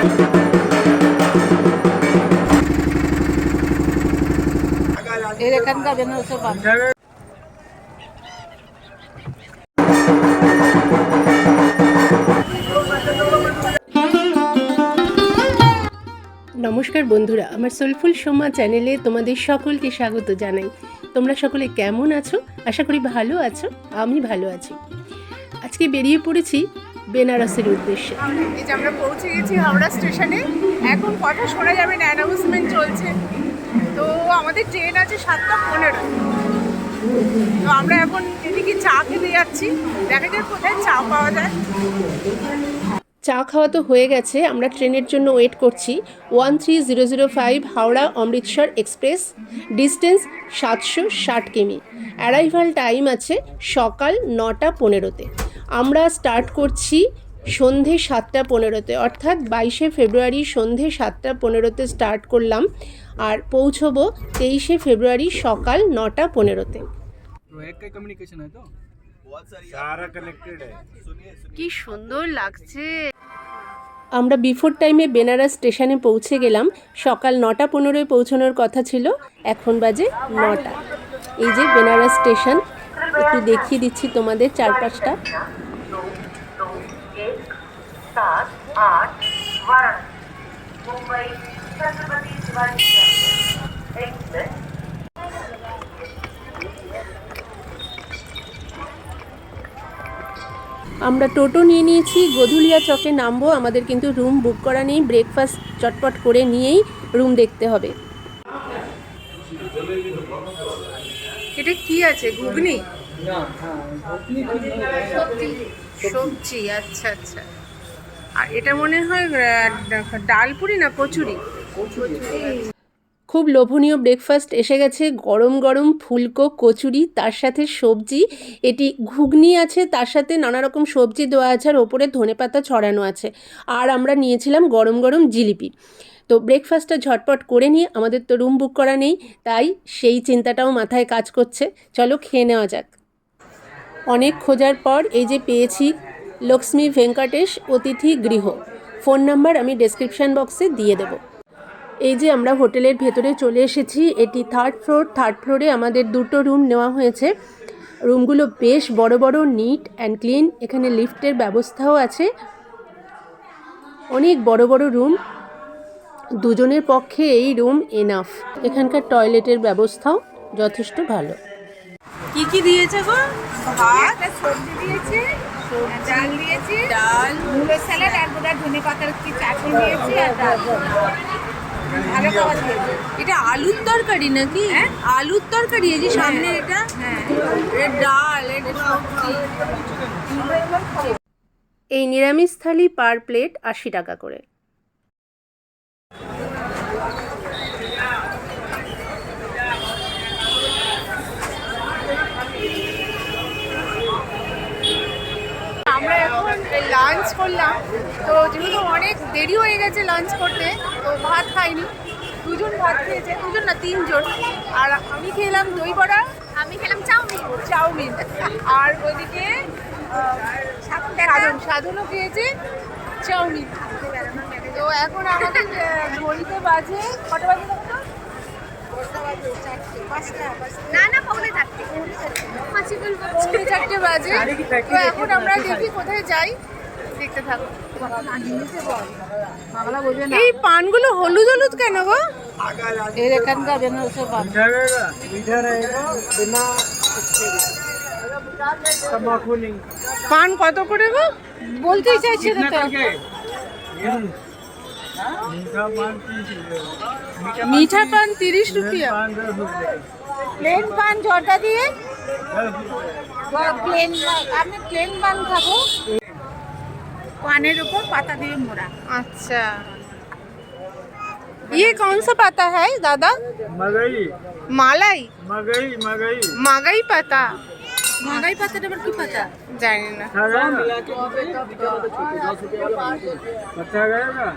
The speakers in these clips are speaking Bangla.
নমস্কার বন্ধুরা, আমার সোলফুল সোমা চ্যানেলে তোমাদের সকলকে স্বাগত জানাই। তোমরা সকলে কেমন আছো? আশা করি ভালো আছো, আমি ভালো আছি। আজকে বেরিয়ে পড়েছি বেনারসের উদ্দেশ্যে। এই যে আমরা পৌঁছে গেছি হাওড়া স্টেশনে। এখন কথা শোনা যাবে না অ্যানাউন্সমেন্ট চলছে। তো আমাদের ট্রেন আছে সাতটা পনেরো। তো আমরা এখন এদিকে চা খেতে যাচ্ছি। দেখা যাক কোথায় চা পাওয়া যায়। চা খাওয়া তো হয়ে গেছে আমরা ট্রেনের জন্য ওয়েট করছি। One three zero zero five Howrah Amritsar express distance সাতশো ষাট কিমি। অ্যারাইভাল টাইম আছে সকাল নটা পনেরোতে। আমরা স্টার্ট করছি সন্ধে সাতটা পনেরোতে অর্থাৎ বাইশে ফেব্রুয়ারি সন্ধে সাতটা পনেরোতে স্টার্ট করলাম আর পৌঁছবো তেইশে ফেব্রুয়ারি সকাল নটা পনেরোতে। কি সুন্দর লাগছে। আমরা বিফোর টাইমে বেনারস স্টেশনে পৌঁছে গেলাম। সকাল নটা পনেরোয় পৌঁছানোর কথা ছিল এখন বাজে নটা। এই যে বেনারস স্টেশন একটু দেখিয়ে দিচ্ছি তোমাদের চারপাশটা। सात आठ वाराणसी मुंबई छत्रपति शिवाजी एक्सप्रेस আমরা টোটো নিয়ে নিয়েছি গধুলিয়া চকে নামবো আমাদের কিন্তু রুম বুক করা নেই ব্রেকফাস্ট চটপট করে নিয়েই রুম দেখতে হবে এটা কি আছে ঘুগনি সবজি আচ্ছা আচ্ছা আর এটা মনে হয় ডালপুরি না কচুরি? খুব লোভনীয় ব্রেকফাস্ট এসে গেছে গরম গরম ফুলকো কচুরি, তার সাথে সবজি। এটি ঘুগনি আছে, তার সাথে নানা রকম সবজি দেওয়া আছে আর ওপরে ধনেপাতা ছড়ানো আছে। আর আমরা নিয়েছিলাম গরম গরম জিলিপি। তো ব্রেকফাস্টটা ঝটপট করে নিয়ে, আমাদের তো রুম বুক করা নেই, তাই সেই চিন্তাটাও মাথায় কাজ করছে। চলো খেয়ে নেওয়া যাক। অনেক খোঁজার পর এই যে পেয়েছি লক্ষ্মী ভেঙ্কটেশ অতিথি গৃহ। ফোন নাম্বার আমি ডেসক্রিপশন বক্সে দিয়ে দেবো। এই যে আমরা হোটেলের ভেতরে চলে এসেছি এটি থার্ড ফ্লোর থার্ড ফ্লোরে আমাদের দুটো রুম নেওয়া হয়েছে। রুমগুলো বেশ বড় বড় নিট অ্যান্ড ক্লিন এখানে লিফটের ব্যবস্থাও আছে। অনেক বড় বড় রুম দুজনের পক্ষে এই রুম এনাফ এখানকার টয়লেটের ব্যবস্থাও যথেষ্ট ভালো। কি কি দিয়েছে গো? ভাত সবজি দিয়েছে। ডাল দিয়েছি ডাল। মুলো স্যালাড আর বোধহয় ধনে পাতার কি চাটনি দিয়েছি আর ডাল। ভালো খাবার দিয়েছে। এটা আলুর তরকারি নাকি? আলুর তরকারি এই যে সামনে এটা? হ্যাঁ। ডাল এটা সবজি। এই নিরামিষ থালি পার প্লেট আশি টাকা করে আমরা এখন লাঞ্চ করলাম। তো যেহেতু অনেক দেরি হয়ে গেছে লাঞ্চ করতে তো ভাত খাইনি। দুজন ভাত খেয়েছে দুজন না তিনজন। আর আমি খেলাম দই বড়া আমি খেলাম চাউমিন। চাউমিন। আর ওইদিকে আহ, সাধন সাধনও খেয়েছে চাউমিন। তো এখন আমাদের ঘড়িতে বাজে কটা বাজে না না পৌনে চারটে। পৌনে চারটে বাজে। তো এখন আমরা দেখি কোথায় যাই। দেখতে থাকো। এই পানগুলো হলুদ হলুদ কেন গো? এর এখানকার পান। কত করে গো? বলতেই চাইছি মিঠা পান তিরিশ রুপিয়া। প্লেন পান জটা দিয়ে? হ্যাঁ। আমি প্লেন পান খাব। পানের উপর পাতা দিয়ে মোড়া আচ্ছা ये कौन सा पाता है दादा मगई মালাই मगई मगई মাগাই পাতা মাগাই পাতাটা আবার কি পাতা জানি না अच्छा रहेगा अच्छा रहेगा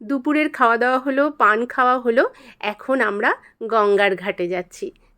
দুপুরের খাওয়া দাওয়া হলো পান খাওয়া হলো এখন আমরা গঙ্গার ঘাটে যাচ্ছি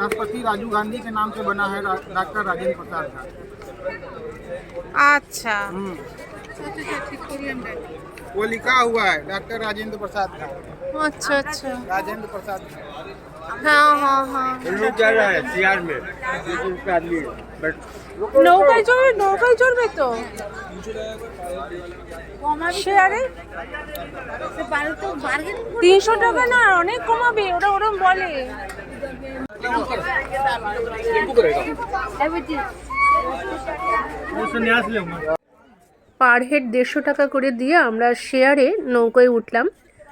राष्ट्रपति राजीव गांधी के नाम से बना है रा- डॉक्टर राजेंद्र प्रसाद घाट अच्छा वो लिखा हुआ है डॉक्टर राजेंद्र प्रसाद घाट अच्छा अच्छा राजेंद्र प्रसाद घाट हाँ हाँ हाँ लोग जा रहा है सियार में उसका आदमी बट নৌকায় চড়বে নৌকায় চড়বে তো শেয়ারে তিনশো টাকা না অনেক কমাবে ওরা ওরম বলে न्यास ले পার হেড দেড়শো টাকা করে দিয়ে আমরা শেয়ারে নৌকোয় উঠলাম।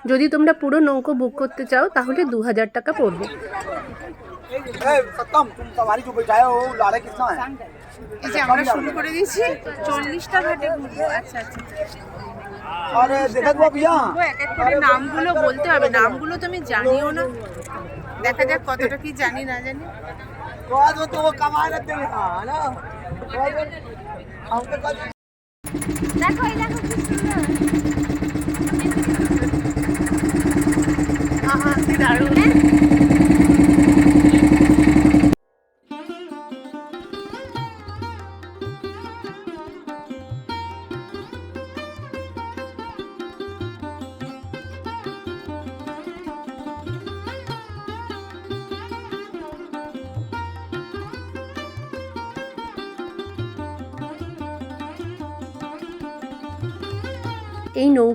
যদি তোমরা পুরো নৌকো বুক করতে চাও তাহলে দু হাজার টাকা পড়বে। আমরা শুরু করে দিয়েছি চল্লিশটা ঘাটে নামগুলো বলতে হবে। নামগুলো তো আমি জানিও না। দেখা যাক কতটা কি জানি না জানি तो तो वो कमा लेते हैं है ना हमको कल আহা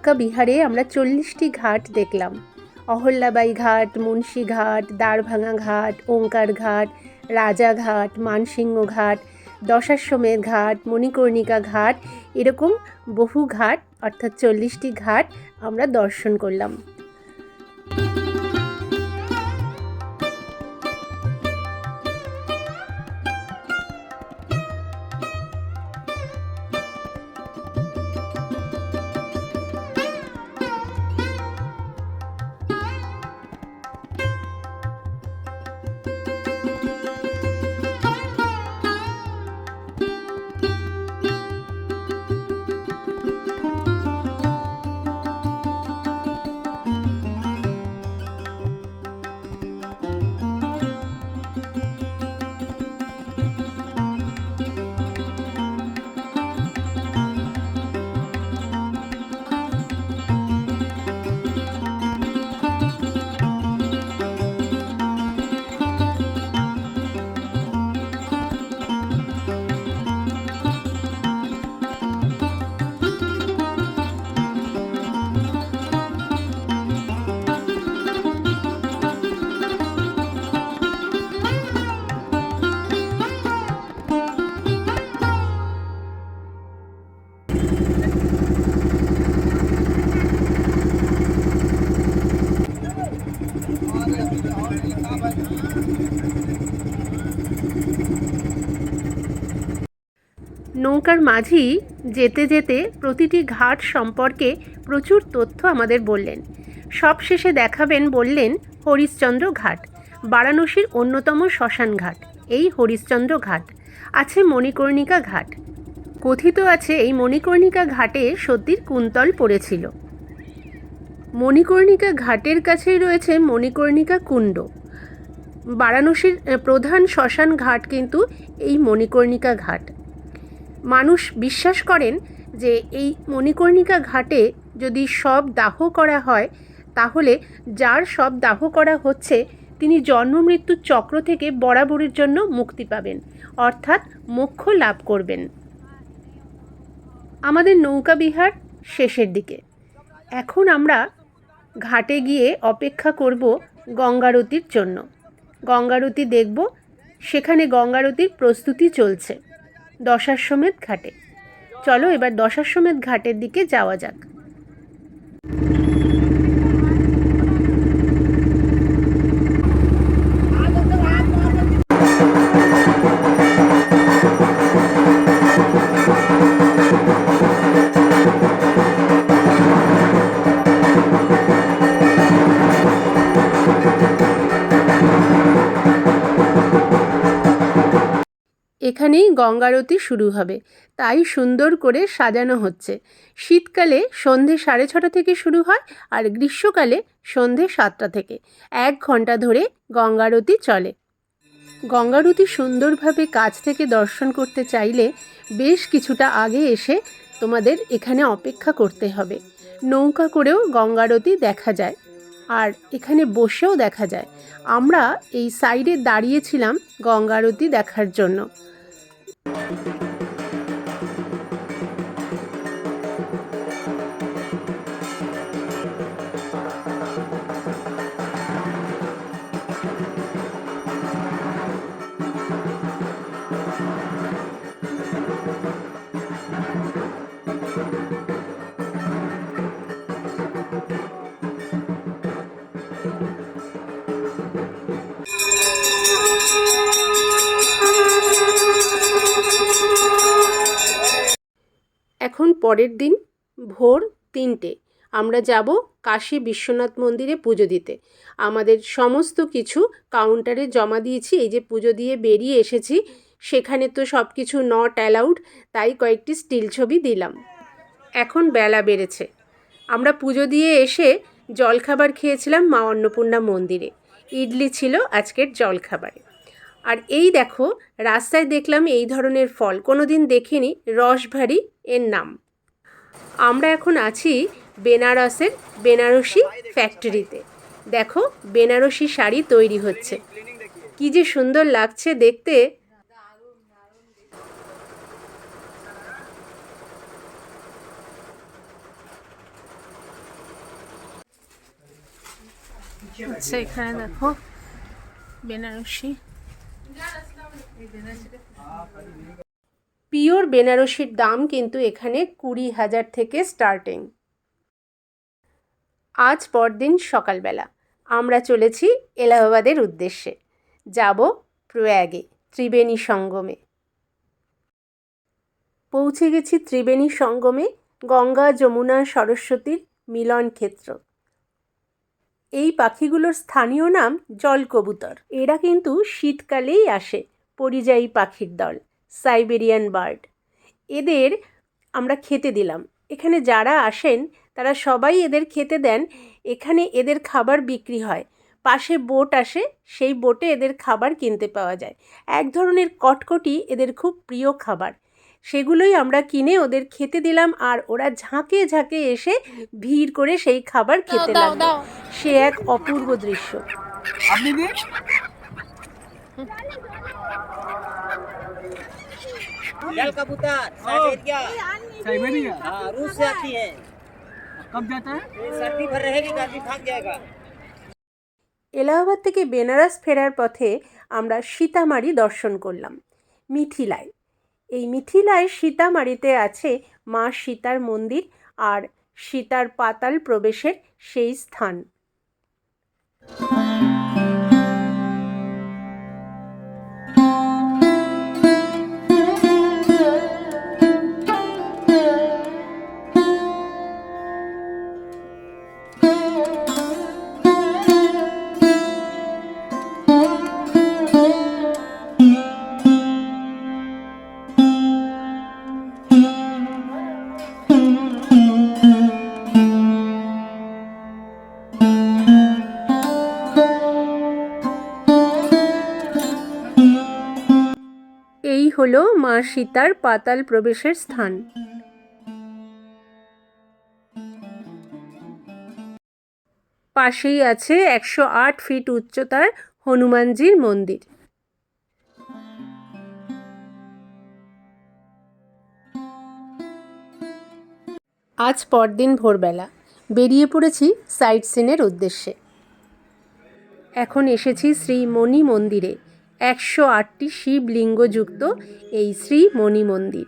নৌকা বিহারে আমরা চল্লিশটি ঘাট দেখলাম। অহল্যাবাই ঘাট, মুন্সি ঘাট দাঁড়ভাঙা ঘাট, ওঙ্কার ঘাট রাজাঘাট মানসিংহ ঘাট, দশাশ্বমেধ ঘাট, মণিকর্ণিকা ঘাট, এরকম বহু ঘাট, অর্থাৎ চল্লিশটি ঘাট আমরা দর্শন করলাম। মাঝি যেতে যেতে প্রতিটি ঘাট সম্পর্কে প্রচুর তথ্য আমাদের বললেন। সবশেষে দেখাবেন বললেন হরিশ্চন্দ্র ঘাট, বারাণসীর অন্যতম শ্মশান ঘাট, এই হরিশ্চন্দ্র ঘাট। আছে মণিকর্ণিকা ঘাট। কথিত আছে এই মণিকর্ণিকা ঘাটে সতীর কুন্তল পড়েছিল। মণিকর্ণিকা ঘাটের কাছেই রয়েছে মণিকর্ণিকা কুণ্ড। বারাণসীর প্রধান শ্মশান ঘাট কিন্তু এই মণিকর্ণিকা ঘাট। মানুষ বিশ্বাস করেন যে এই মণিকর্ণিকা ঘাটে যদি সব দাহ করা হয়, তাহলে যার সব দাহ করা হচ্ছে, তিনি জন্ম মৃত্যুর চক্র থেকে বরাবরের জন্য মুক্তি পাবেন, অর্থাৎ মোক্ষ লাভ করবেন। আমাদের নৌকা বিহার শেষের দিকে। এখন আমরা ঘাটে গিয়ে অপেক্ষা করব গঙ্গারতির জন্য। গঙ্গারতি দেখব, সেখানে গঙ্গারতির প্রস্তুতি চলছে। দশাশ্বমেধ ঘাটে। চলো এবার দশাশ্বমেধ ঘাটের দিকে যাওয়া যাক। এখানেই গঙ্গারতি শুরু হবে। তাই সুন্দর করে সাজানো হচ্ছে। শীতকালে সন্ধে সাড়ে ছটা থেকে শুরু হয় আর গ্রীষ্মকালে সন্ধে সাতটা থেকে। এক ঘণ্টা ধরে গঙ্গারতি চলে। গঙ্গারতি সুন্দরভাবে কাছ থেকে দর্শন করতে চাইলে বেশ কিছুটা আগে এসে তোমাদের এখানে অপেক্ষা করতে হবে। নৌকা করেও গঙ্গারতি দেখা যায় আর এখানে বসেও দেখা যায়। আমরা এই সাইডে দাঁড়িয়েছিলাম গঙ্গারতি দেখার জন্য। thank you এখন পরের দিন ভোর তিনটে। আমরা যাব কাশী বিশ্বনাথ মন্দিরে পুজো দিতে। আমাদের সমস্ত কিছু কাউন্টারে জমা দিয়েছি, এই যে পুজো দিয়ে বেরিয়ে এসেছি, সেখানে তো সব কিছু নট অ্যালাউড তাই কয়েকটি স্টিল ছবি দিলাম। এখন বেলা বেড়েছে। আমরা পুজো দিয়ে এসে জলখাবার খেয়েছিলাম মা অন্নপূর্ণা মন্দিরে। ইডলি ছিল আজকের জলখাবারে। আর এই দেখো, রাস্তায় দেখলাম এই ধরনের ফল কোনো দিন দেখিনি, রসভারি এর নাম। আমরা এখন আছি বেনারসের বেনারসি ফ্যাক্টরিতে। দেখো, বেনারসি শাড়ি তৈরি হচ্ছে। কি যে সুন্দর লাগছে দেখতে। আচ্ছা এখানে দেখো, বেনারসি পিওর বেনারসির দাম কিন্তু এখানে কুড়ি হাজার থেকে স্টার্টিং আজ পরদিন সকালবেলা। আমরা চলেছি এলাহাবাদের উদ্দেশ্যে। যাব প্রয়াগে, ত্রিবেণী সঙ্গমে। পৌঁছে গেছি ত্রিবেণী সঙ্গমে, গঙ্গা, যমুনা, সরস্বতীর মিলন ক্ষেত্র। এই পাখিগুলোর স্থানীয় নাম জলকবুতর এরা কিন্তু শীতকালেই আসে পরিযায়ী পাখির দল, সাইবেরিয়ান বার্ড। এদের আমরা খেতে দিলাম। এখানে যারা আসেন, তারা সবাই এদের খেতে দেন। এখানে এদের খাবার বিক্রি হয়। পাশে বোট আসে, সেই বোটে এদের খাবার কিনতে পাওয়া যায়। এক ধরনের কটকটি এদের খুব প্রিয় খাবার। সেগুলোই আমরা কিনে ওদের খেতে দিলাম আর ওরা ঝাঁকে ঝাঁকে এসে ভিড় করে সেই খাবার খেতে লাগলো সে এক অপূর্ব দৃশ্য আপনি দিন जल कबूतर साइबेरिया साइबेरिया हाँ रूस से आती है कब जाता है ये सर्दी भर रहेगी गर्मी भाग जाएगा এলাহাবাদ থেকে বেনারস ফেরার পথে আমরা সীতামারি দর্শন করলাম মিথিলায় এই মিথিলায় সীতামারিতে আছে মা সীতার মন্দির আর সীতার পাতাল প্রবেশের সেই স্থান। হলো মা সীতার পাতাল প্রবেশের স্থান। পাশেই আছে একশো আট ফিট উচ্চতার হনুমানজির মন্দির। আজ পরদিন ভোরবেলা। বেরিয়ে পড়েছি সাইট সিনের উদ্দেশ্যে। এখন এসেছি শ্রী মণি মন্দিরে। একশো আটটি শিবলিঙ্গযুক্ত এই শ্রী মণি মন্দির।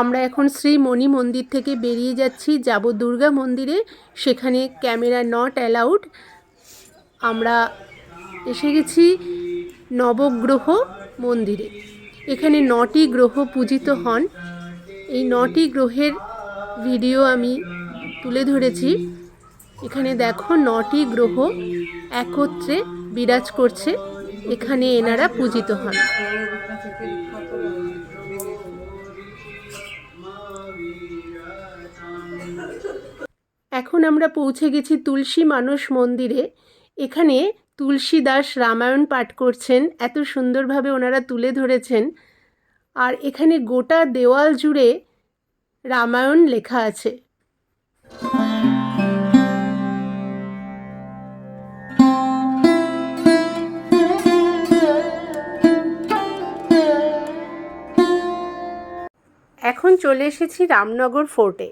আমরা এখন শ্রী মণি মন্দির থেকে বেরিয়ে যাচ্ছি যাব দুর্গা মন্দিরে। সেখানে ক্যামেরা নট অ্যালাউড আমরা এসে গেছি নবগ্রহ মন্দিরে। এখানে নটি গ্রহ পূজিত হন। এই নটি গ্রহের ভিডিও আমি তুলে ধরেছি। এখানে দেখো নটি গ্রহ একত্রে বিরাজ করছে। এখানে এনারা পূজিত হন। এখন আমরা পৌঁছে গেছি তুলসী মানস মন্দিরে। এখানে তুলসী দাস রামায়ণ পাঠ করছেন, এত সুন্দরভাবে ওনারা তুলে ধরেছেন। আর এখানে গোটা দেওয়াল জুড়ে রামায়ণ লেখা আছে। এখন চলে এসেছি রামনগর ফোর্টে।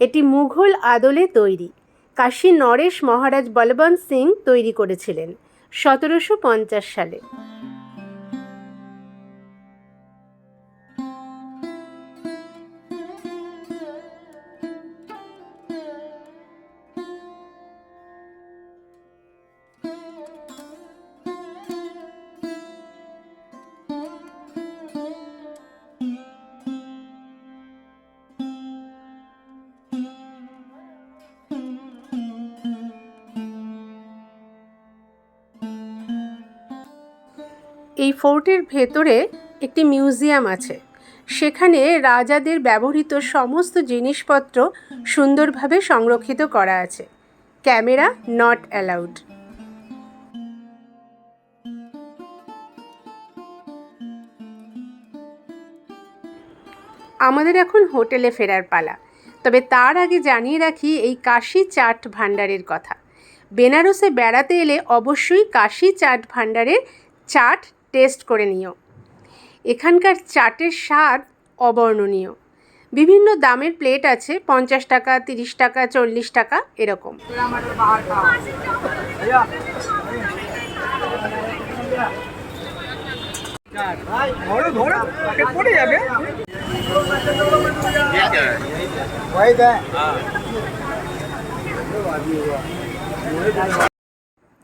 এটি মুঘল আদলে তৈরি। কাশী নরেশ মহারাজ বলবন্ত সিং তৈরি করেছিলেন সতেরোশো পঞ্চাশ সালে। এই ফোর্টের ভেতরে একটি মিউজিয়াম আছে। সেখানে রাজাদের ব্যবহৃত সমস্ত জিনিসপত্র সুন্দরভাবে সংরক্ষিত করা আছে। ক্যামেরা নট অ্যালাউড আমাদের এখন হোটেলে ফেরার পালা। তবে তার আগে জানিয়ে রাখি এই কাশি চাট ভাণ্ডারের কথা। বেনারসে বেড়াতে এলে অবশ্যই কাশি চাট ভাণ্ডারের চাট টেস্ট করে নিও। এখানকার চাটের স্বাদ অবর্ণনীয়। বিভিন্ন দামের প্লেট আছে, পঞ্চাশ টাকা, তিরিশ টাকা, চল্লিশ টাকা, এরকম।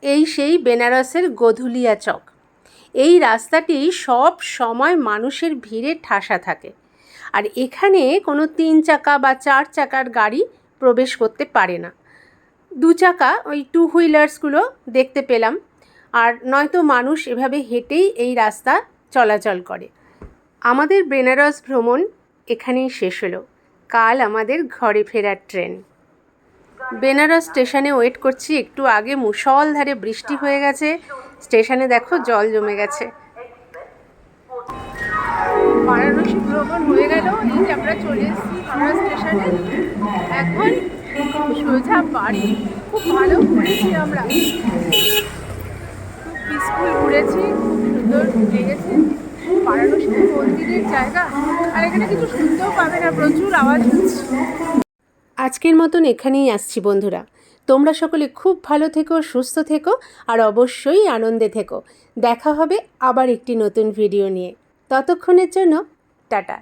এই সেই বেনারসের গধুলিয়া চক। এই রাস্তাটি সব সময় মানুষের ভিড়ে ঠাসা থাকে। আর এখানে কোনো তিন চাকা বা চার চাকার গাড়ি প্রবেশ করতে পারে না। দু চাকা ওই টু হুইলার্সগুলো দেখতে পেলাম। আর নয়তো মানুষ এভাবে হেঁটেই এই রাস্তা চলাচল করে। আমাদের বেনারস ভ্রমণ এখানেই শেষ হলো। কাল আমাদের ঘরে ফেরার ট্রেন। বেনারস স্টেশনে ওয়েট করছি। একটু আগে মুষলধারে বৃষ্টি হয়ে গেছে। স্টেশনে দেখো জল জমে গেছে। হয়ে গেল স্টেশনে। এখন ভালো ঘুরেছি আমরা। ঘুরেছি মন্দিরের জায়গা। আর এখানে পাবে না, প্রচুর আওয়াজ হচ্ছে। আজকের মতন এখানেই আসছি বন্ধুরা। তোমরা সকলে খুব ভালো থেকো, সুস্থ থেকো আর অবশ্যই আনন্দে থেকো। দেখা হবে আবার একটি নতুন ভিডিও নিয়ে। ততক্ষণের জন্য টাটা।